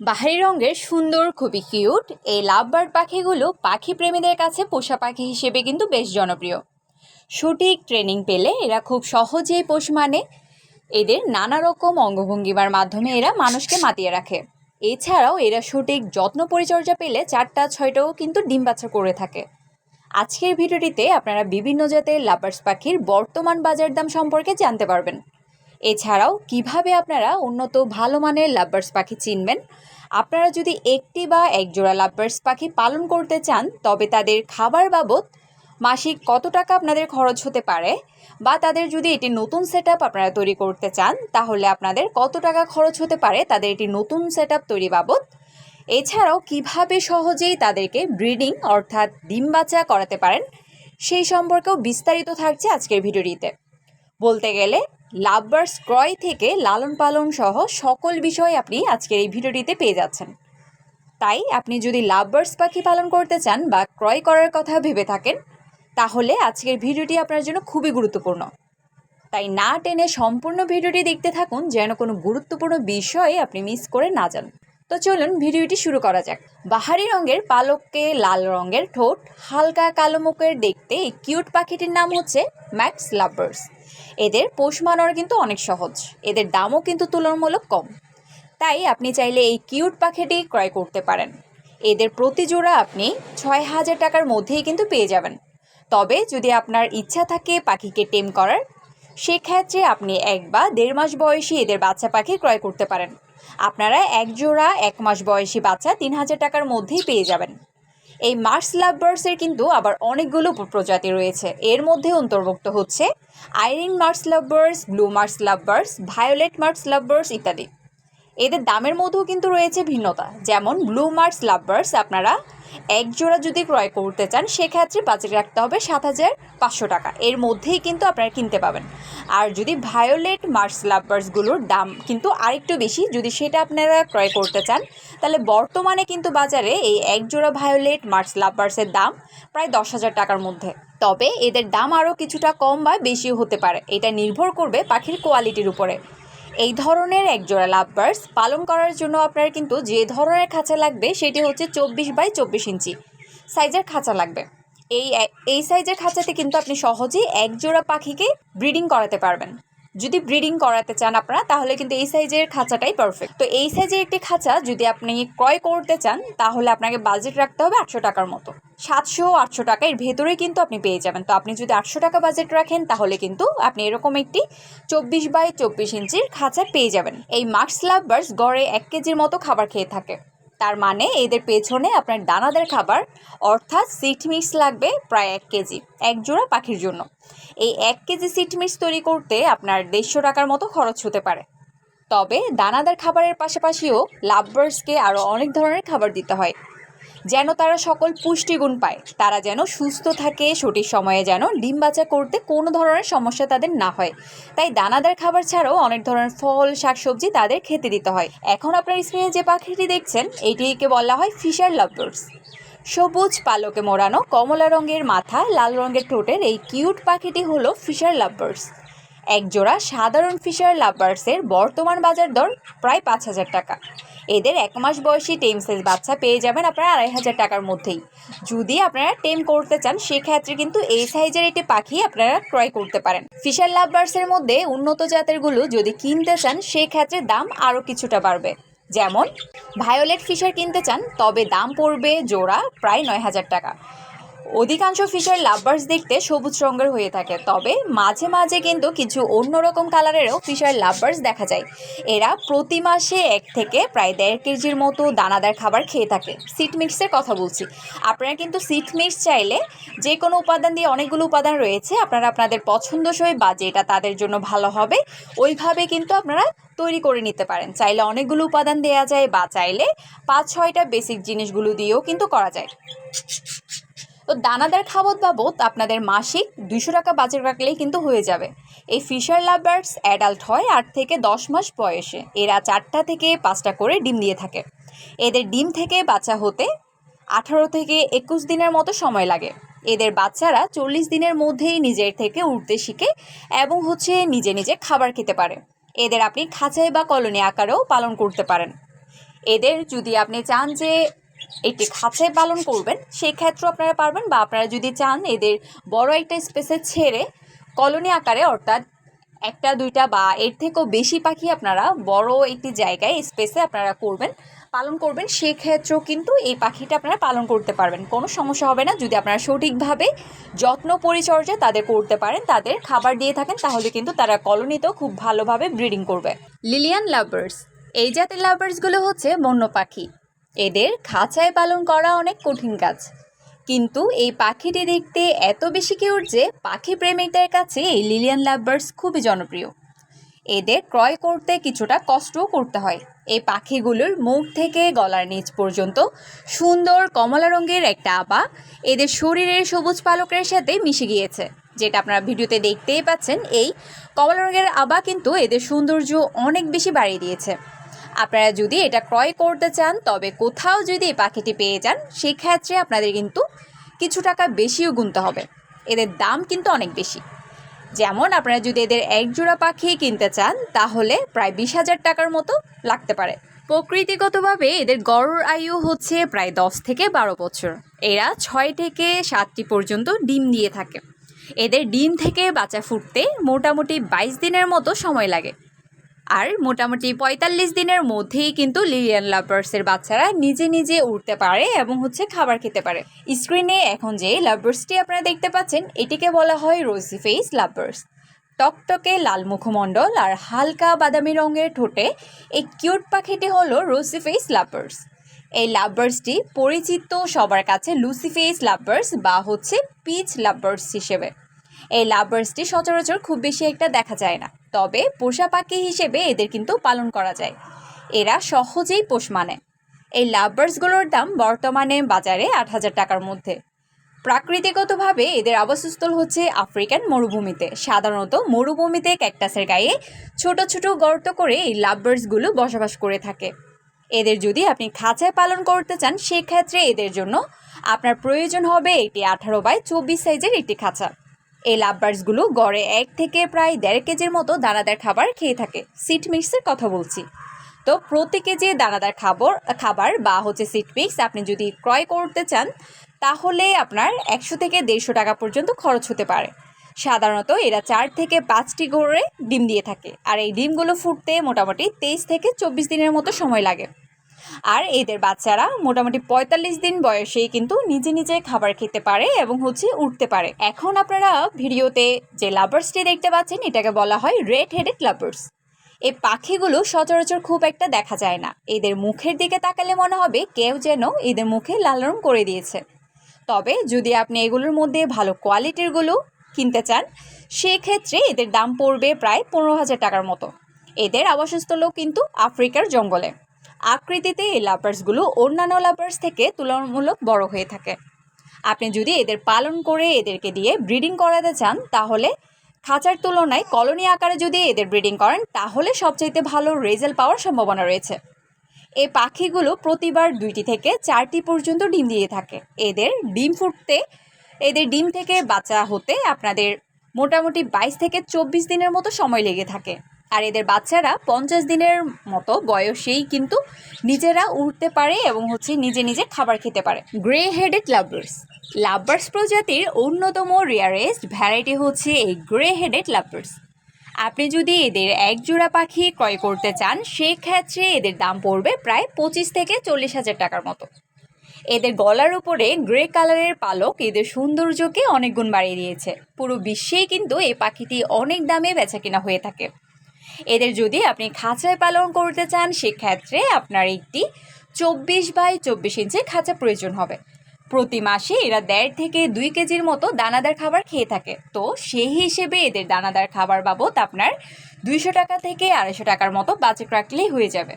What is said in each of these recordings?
বাহারি রঙের সুন্দর, খুবই কিউট এই লাভবার্ড পাখিগুলো পাখি প্রেমীদের কাছে পোষা পাখি হিসেবে কিন্তু বেশ জনপ্রিয়। সঠিক ট্রেনিং পেলে এরা খুব সহজেই পোষ মানে। এদের নানা রকম অঙ্গভঙ্গিমার মাধ্যমে এরা মানুষকে মাতিয়ে রাখে। এছাড়াও এরা সঠিক যত্ন পরিচর্যা পেলে চারটা, ছয়টাও কিন্তু ডিম বাচ্চা করে থাকে। আজকের ভিডিওটিতে আপনারা বিভিন্ন জাতের লাভার্স পাখির বর্তমান বাজার দাম সম্পর্কে জানতে পারবেন। এছাড়াও কীভাবে আপনারা উন্নত ভালো মানের লাভবার্স পাখি চিনবেন? আপনারা যদি একটি বা একজোড়া লাভবার্স পাখি পালন করতে চান, তবে তাদের খাবার বাবদ মাসিক কত টাকা আপনাদের খরচ হতে পারে? বা তাদের যদি এটি নতুন সেট আপনারা তৈরি করতে চান, তাহলে আপনাদের কত টাকা খরচ হতে পারে তাদের এটি নতুন সেট তৈরি বাবদ? এছাড়াও কীভাবে সহজেই তাদেরকে ব্রিডিং অর্থাৎ ডিম বাচ্চা করাতে পারেন, সেই সম্পর্কেও বিস্তারিত থাকছে আজকের ভিডিওটিতে। বলতে গেলে লাভবার্স ক্রয় থেকে লালন পালন সহ সকল বিষয় আপনি আজকের এই ভিডিওটিতে পেয়ে যাচ্ছেন। তাই আপনি যদি লাভবার্স পাখি পালন করতে চান বা ক্রয় করার কথা ভেবে থাকেন, তাহলে আজকের ভিডিওটি আপনার জন্য খুবই গুরুত্বপূর্ণ। তাই না টেনে সম্পূর্ণ ভিডিওটি দেখতে থাকুন, যেন কোনো গুরুত্বপূর্ণ বিষয়ে আপনি মিস করে না যান। তো চলুন ভিডিওটি শুরু করা যাক। বাহারি রঙের পালককে লাল রঙের ঠোঁট, হালকা কালো মুখের দেখতে এই কিউট পাখিটির নাম হচ্ছে ম্যাক্স লাভার্স এদের পোষ মানানো কিন্তু অনেক সহজ। এদের দামও কিন্তু তুলনামূলক কম। তাই আপনি চাইলে এই কিউট পাখিটি ক্রয় করতে পারেন। এদের প্রতি জোড়া আপনি ছয় হাজার টাকার মধ্যেই কিন্তু পেয়ে যাবেন। তবে যদি আপনার ইচ্ছা থাকে পাখিকে টেম করার, সেক্ষেত্রে আপনি এক বা দেড় মাস বয়সী এদের বাচ্চা পাখি ক্রয় করতে পারেন। আপনারা এক জোড়া এক মাস বয়সী বাচ্চা তিন হাজার টাকার মধ্যেই পেয়ে যাবেন। এই মার্স লাভবার্সের কিন্তু আবার অনেকগুলো প্রজাতি রয়েছে। এর মধ্যে অন্তর্ভুক্ত হচ্ছে আইরিন মার্স লাভবার্স ব্লু মার্স লাভবার্স ভায়োলেট মার্স লাভবার্স ইত্যাদি। এদের দামের মধ্যেও কিন্তু রয়েছে ভিন্নতা। যেমন ব্লু মার্স লাভবার্স আপনারা এক জোড়া যদি ক্রয় করতে চান, সেক্ষেত্রে বাজেট রাখতে হবে সাত হাজার পাঁচশো টাকা। এর মধ্যেই কিন্তু আপনারা কিনতে পাবেন। আর যদি ভায়োলেট মার্স লাভবার্সগুলোর দাম কিন্তু আরেকটু বেশি, যদি সেটা আপনারা ক্রয় করতে চান, তাহলে বর্তমানে কিন্তু বাজারে এই এক জোড়া ভায়োলেট মার্স লাভবার্সের দাম প্রায় দশ হাজার টাকার মধ্যে। তবে এদের দাম আরও কিছুটা কম বা বেশিও হতে পারে। এটা নির্ভর করবে পাখির কোয়ালিটির উপরে। এই ধরনের একজোড়া লাভবার্স পালন করার জন্য আপনার কিন্তু যে ধরনের খাঁচা লাগবে সেটি হচ্ছে চব্বিশ বাই চব্বিশ ইঞ্চি সাইজের খাঁচা লাগবে। এই এই সাইজের খাঁচাতে কিন্তু আপনি সহজেই একজোড়া পাখিকে ব্রিডিং করাতে পারবেন। যদি ব্রিডিং করাতে চান আপনারা, তাহলে কিন্তু এই সাইজের খাঁচাটাই পারফেক্ট তো এই সাইজের একটি খাঁচা যদি আপনি ক্রয় করতে চান, তাহলে আপনাকে বাজেট রাখতে হবে আটশো টাকার মতো। সাতশো, আটশো টাকা এর ভেতরেই কিন্তু আপনি পেয়ে যাবেন। তো আপনি যদি আটশো টাকা বাজেট রাখেন, তাহলে কিন্তু আপনি এরকম একটি চব্বিশ বাই চব্বিশ ইঞ্চির খাঁচা পেয়ে যাবেন। এই মার্কস লাভবার্স গড়ে এক কেজির মতো খাবার খেয়ে থাকে। তার মানে এদের পেছনে আপনার দানাদার খাবার, অর্থাৎ সিট মিক্স লাগবে প্রায় এক কেজি, এক জোড়া পাখির জন্য। এই এক কেজি সিট মিক্স তৈরি করতে আপনার দেড়শো টাকার মতো খরচ হতে পারে। তবে দানাদার খাবারের পাশাপাশিও লাভবার্সকে আরও অনেক ধরনের খাবার দিতে হয়। যেন তারা সকল পুষ্টিগুণ পায়। তারা যেন সুস্থ থাকে, সঠিক সময়ে যেন ডিম বাচ্চা করতে কোনো ধরনের সমস্যা তাদের না হয়। তাই দানাদার খাবার ছাড়াও অনেক ধরনের ফল, শাকসবজি তাদের খেতে দিতে হয়। এখন আপনার স্ক্রিনে যে পাখিটি দেখছেন এইটিকে বলা হয় ফিশার লাভবার্স সবুজ পালকে মোড়ানো কমলা রঙের মাথা, লাল রঙের ঠোঁটের এই কিউট পাখিটি হলো ফিশার লাভবার্স একজোড়া সাধারণ ফিশার লাভবার্সের বর্তমান বাজার দর প্রায় পাঁচ হাজার টাকা। এদের এক মাস বয়সী টেম সাইজ বাচ্চা পেয়ে যাবেন আপনারা আড়াই হাজার টাকার মধ্যেই। যদি আপনারা টেম করতে চান, সেক্ষেত্রে কিন্তু এই সাইজের একটি পাখি আপনারা ক্রয় করতে পারেন। ফিশার লাভবার্সের মধ্যে উন্নত জাতেরগুলো যদি কিনতে চান, সেক্ষেত্রে দাম আরও কিছুটা বাড়বে। যেমন ভায়োলেট ফিশার কিনতে চান, তবে দাম পড়বে জোড়া প্রায় নয় হাজার টাকা। অধিকাংশ ফিশার লাভবার্স দেখতে সবুজ রঙের হয়ে থাকে, তবে মাঝে মাঝে কিন্তু কিছু অন্যরকম কালারেরও ফিশার লাভবার্স দেখা যায়। এরা প্রতি মাসে এক থেকে প্রায় দেড় কেজির মতো দানাদার খাবার খেয়ে থাকে। সিট মিক্সের কথা বলছি। আপনারা কিন্তু সিট মিক্স চাইলে যে কোনো উপাদান দিয়ে অনেকগুলো উপাদান রয়েছে, আপনারা আপনাদের পছন্দসই বা যেটা তাদের জন্য ভালো হবে, ওইভাবে কিন্তু আপনারা তৈরি করে নিতে পারেন। চাইলে অনেকগুলো উপাদান দেওয়া যায় বা চাইলে পাঁচ ছয়টা বেসিক জিনিসগুলো দিয়েও কিন্তু করা যায়। তো দানাদার খাবার বাবদ আপনাদের মাসিক দুশো টাকা বাজেট রাখলেই কিন্তু হয়ে যাবে। এই ফিশার লাভবার্ডস অ্যাডাল্ট হয় আট থেকে দশ মাস বয়সে। এরা চারটা থেকে পাঁচটা করে ডিম দিয়ে থাকে। এদের ডিম থেকে বাচ্চা হতে আঠারো থেকে একুশ দিনের মতো সময় লাগে। এদের বাচ্চারা চল্লিশ দিনের মধ্যেই নিজের থেকে উঠতে শিখে এবং হচ্ছে নিজে নিজে খাবার খেতে পারে। এদের আপনি খাঁচাই বা কলোনি আকারেও পালন করতে পারেন। এদের যদি আপনি চান যে একটি খাঁচায় পালন করবেন সেই ক্ষেত্রেও আপনারা পারবেন বা আপনারা যদি চান এদের বড় একটা স্পেসে ছেড়ে কলোনি আকারে, অর্থাৎ একটা, দুইটা বা এর থেকেও বেশি পাখি আপনারা বড় একটি জায়গায় স্পেসে আপনারা করবেন, পালন করবেন, সেক্ষেত্রেও কিন্তু এই পাখিটা আপনারা পালন করতে পারবেন। কোনো সমস্যা হবে না, যদি আপনারা সঠিকভাবে যত্ন পরিচর্যা তাদের করতে পারেন, তাদের খাবার দিয়ে থাকেন, তাহলে কিন্তু তারা কলোনিতেও খুব ভালোভাবে ব্রিডিং করবে। লিলিয়ান লাভার্স, এই জাতের লাভার্সগুলো হচ্ছে বন্য পাখি। এদের খাঁচায় পালন করা অনেক কঠিন কাজ। কিন্তু এই পাখিটি দেখতে এত বেশি কিউট যে পাখি প্রেমিকদের কাছে এই লিলিয়ান লাভবার্ডস খুবই জনপ্রিয়। এদের ক্রয় করতে কিছুটা কষ্টও করতে হয়। এই পাখিগুলোর মুখ থেকে গলার নিচ পর্যন্ত সুন্দর কমলা রঙের একটা আবা এদের শরীরের সবুজ পালকের সাথে মিশে গিয়েছে। যেটা আপনারা ভিডিওতে দেখতেই পাচ্ছেন, এই কমলা রঙের আবা কিন্তু এদের সৌন্দর্য অনেক বেশি বাড়িয়ে দিয়েছে। আপনারা যদি এটা ক্রয় করতে চান, তবে কোথাও যদি এই পাখিটি পেয়ে যান, সেক্ষেত্রে আপনাদের কিন্তু কিছু টাকা বেশিও গুনতে হবে। এদের দাম কিন্তু অনেক বেশি। যেমন আপনারা যদি এদের এক জোড়া পাখি কিনতে চান, তাহলে প্রায় বিশ হাজার টাকার মতো লাগতে পারে। প্রকৃতিগতভাবে এদের গড় আয়ু হচ্ছে প্রায় দশ থেকে বারো বছর। এরা ছয় থেকে সাতটি পর্যন্ত ডিম দিয়ে থাকে। এদের ডিম থেকে বাচ্চা ফুটতে মোটামুটি বাইশ দিনের মতো সময় লাগে। আর মোটামুটি পঁয়তাল্লিশ দিনের মধ্যেই কিন্তু লিলিয়ান লাভার্সের বাচ্চারা নিজে নিজে উঠতে পারে এবং হচ্ছে খাবার খেতে পারে। স্ক্রিনে এখন যে লাভার্সটি আপনারা দেখতে পাচ্ছেন, এটিকে বলা হয় রোজি ফেস লাভার্স টকটকে লাল মুখমণ্ডল আর হালকা বাদামি রঙের ঠোঁটে এই কিউট পাখিটি হলো রোজি ফেস লাভার্স এই লাভার্সটি পরিচিত সবার কাছে লুসিফেস লাভার্স বা হচ্ছে পিচ লাভার্স হিসেবে। এই লাভার্সটি সচরাচর খুব বেশি একটা দেখা যায় না। তবে পোষা পাখি হিসেবে এদের কিন্তু পালন করা যায়। এরা সহজেই পোষ মানে। এই লাভবার্সগুলোর দাম বর্তমানে বাজারে আট হাজার টাকার মধ্যে। প্রাকৃতিগতভাবে এদের আবাসস্থল হচ্ছে আফ্রিকান মরুভূমিতে। সাধারণত মরুভূমিতে ক্যাকটাসের গায়ে ছোট ছোট গর্ত করে এই লাভবার্সগুলো বসবাস করে থাকে। এদের যদি আপনি খাঁচায় পালন করতে চান, সেক্ষেত্রে এদের জন্য আপনার প্রয়োজন হবে একটি আঠারো বাই চব্বিশ সাইজের একটি খাঁচা। এই লাভবার্সগুলো গড়ে এক থেকে প্রায় দেড় কেজির মতো দানাদার খাবার খেয়ে থাকে। সিট মিক্সের কথা বলছি। তো প্রতি কেজি দানাদার খাবার খাবার বা হচ্ছে সিট মিক্স আপনি যদি ক্রয় করতে চান, তাহলে আপনার একশো থেকে দেড়শো টাকা পর্যন্ত খরচ হতে পারে। সাধারণত এরা চার থেকে পাঁচটি করে ডিম দিয়ে থাকে। আর এই ডিমগুলো ফুটতে মোটামুটি তেইশ থেকে চব্বিশ দিনের মতো সময় লাগে। আর এদের বাচ্চারা মোটামুটি পঁয়তাল্লিশ দিন বয়সেই কিন্তু নিজে নিজে খাবার খেতে পারে এবং হচ্ছে উঠতে পারে। এখন আপনারা ভিডিওতে যে লাভার্সটি দেখতে পাচ্ছেন, এটাকে বলা হয় রেড হেডেড লাভার্স এই পাখিগুলো সচরাচর খুব একটা দেখা যায় না। এদের মুখের দিকে তাকালে মনে হবে কেউ যেন এদের মুখে লাল রং করে দিয়েছে। তবে যদি আপনি এগুলোর মধ্যে ভালো কোয়ালিটিরগুলো কিনতে চান, সেক্ষেত্রে এদের দাম পড়বে প্রায় পনেরো হাজার টাকার মতো। এদের আবাসস্থলও কিন্তু আফ্রিকার জঙ্গলে। আকৃতিতে এই লাভার্সগুলো অন্যান্য লাভার্স থেকে তুলনামূলক বড় হয়ে থাকে। আপনি যদি এদের পালন করে এদেরকে দিয়ে ব্রিডিং করাতে চান, তাহলে খাঁচার তুলনায় কলোনি আকারে যদি এদের ব্রিডিং করেন, তাহলে সবচাইতে ভালো রেজাল্ট পাওয়ার সম্ভাবনা রয়েছে। এই পাখিগুলো প্রতিবার দুইটি থেকে চারটি পর্যন্ত ডিম দিয়ে থাকে। এদের ডিম ফুটতে, এদের ডিম থেকে বাচ্চা হতে আপনাদের মোটামুটি বাইশ থেকে চব্বিশ দিনের মতো সময় লেগে থাকে। আর এদের বাচ্চারা পঞ্চাশ দিনের মতো বয়সেই কিন্তু নিজেরা উঠতে পারে এবং হচ্ছে নিজে নিজে খাবার খেতে পারে। গ্রে হেডেড লাভবার্স লাভবার্স প্রজাতির অন্যতম রেয়ারেস্ট ভ্যারাইটি হচ্ছে এই গ্রে হেডেড লাভবার্স আপনি যদি এদের এক জোড়া পাখি ক্রয় করতে চান, সেক্ষেত্রে এদের দাম পড়বে প্রায় পঁচিশ থেকে চল্লিশ হাজার টাকার মতো। এদের গলার উপরে গ্রে কালারের পালক এদের সৌন্দর্যকে অনেক গুণ বাড়িয়ে দিয়েছে। পুরো বিশ্বেই কিন্তু এই পাখিটি অনেক দামে বেচা কেনা হয়ে থাকে। এদের যদি আপনি খাঁচায় পালন করতে চান, সেক্ষেত্রে আপনার একটি চব্বিশ বাই চব্বিশ ইঞ্চি খাঁচা প্রয়োজন হবে। প্রতি মাসে এরা দেড় থেকে দুই কেজির মতো দানাদার খাবার খেয়ে থাকে। তো সেই হিসেবে এদের দানাদার খাবার বাবদ আপনার দুইশো টাকা থেকে আড়াইশো টাকার মতো বাজেট রাখলেই হয়ে যাবে।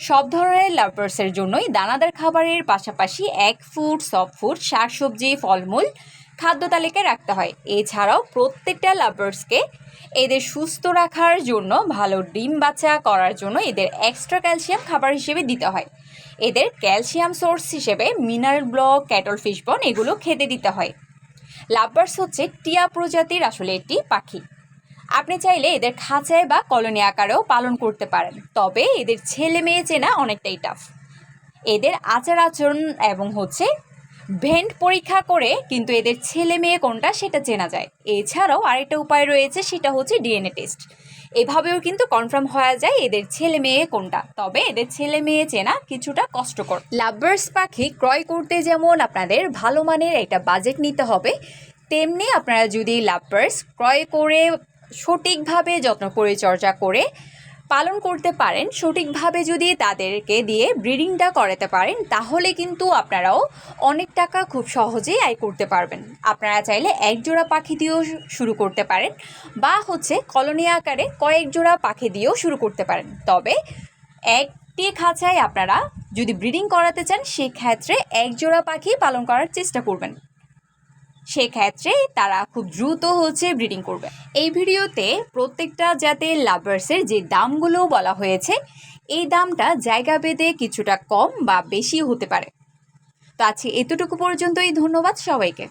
সব ধরনের লাভার্সের জন্যই দানাদার খাবারের পাশাপাশি এক ফুড সফট ফুড শাকসবজি, ফলমূল খাদ্য তালিকায় রাখতে হয়। এছাড়াও প্রত্যেকটা লাভার্সকে এদের সুস্থ রাখার জন্য, ভালো ডিম বাচ্চা করার জন্য এদের এক্সট্রা ক্যালসিয়াম খাবার হিসেবে দিতে হয়। এদের ক্যালসিয়াম সোর্স হিসেবে mineral block cuttlefish bone এগুলো খেতে দিতে হয়। লাভবার্স হচ্ছে টিয়া প্রজাতির আসলে একটি পাখি। আপনি চাইলে এদের খাঁচায় বা কলোনি আকারেও পালন করতে পারেন, তবে এদের ছেলে মেয়ে চেনা অনেকটাই টাফ এদের আচার আচরণ এবং হচ্ছে ভেন্ট পরীক্ষা করে কিন্তু এদের ছেলে মেয়ে কোনটা সেটা চেনা যায়। এছাড়াও আরেকটা উপায় রয়েছে, সেটা হচ্ছে ডিএনএ টেস্ট। এভাবেও কিন্তু কনফার্ম হওয়া যায় এদের ছেলে মেয়ে কোনটা। তবে এদের ছেলে মেয়ে চেনা কিছুটা কষ্টকর। লাভবার্স পাখি ক্রয় করতে যেমন আপনাদের ভালো মানের একটা বাজেট নিতে হবে, তেমনি আপনারা যদি লাভবার্স ক্রয় করে সঠিকভাবে যত্ন পরিচর্যা করে পালন করতে পারেন, সঠিকভাবে যদি তাদেরকে দিয়ে ব্রিডিংটা করাতে পারেন, তাহলে কিন্তু আপনারাও অনেক টাকা খুব সহজেই আয় করতে পারবেন। আপনারা চাইলে এক জোড়া পাখি দিয়েও শুরু করতে পারেন বা হচ্ছে কলোনি আকারে কয়েক জোড়া পাখি দিয়েও শুরু করতে পারেন। তবে একটি খাঁচায় আপনারা যদি ব্রিডিং করাতে চান, সেক্ষেত্রে এক জোড়া পাখি পালন করার চেষ্টা করবেন। সেক্ষেত্রে তারা খুব দ্রুত হচ্ছে ব্রিডিং করবে। এই ভিডিওতে প্রত্যেকটা জাতের লাভার্সের যে দামগুলো বলা হয়েছে, এই দামটা জায়গা ভেদে কিছুটা কম বা বেশি হতে পারে। তো আছে এতটুকু পর্যন্তই, ধন্যবাদ সবাইকে।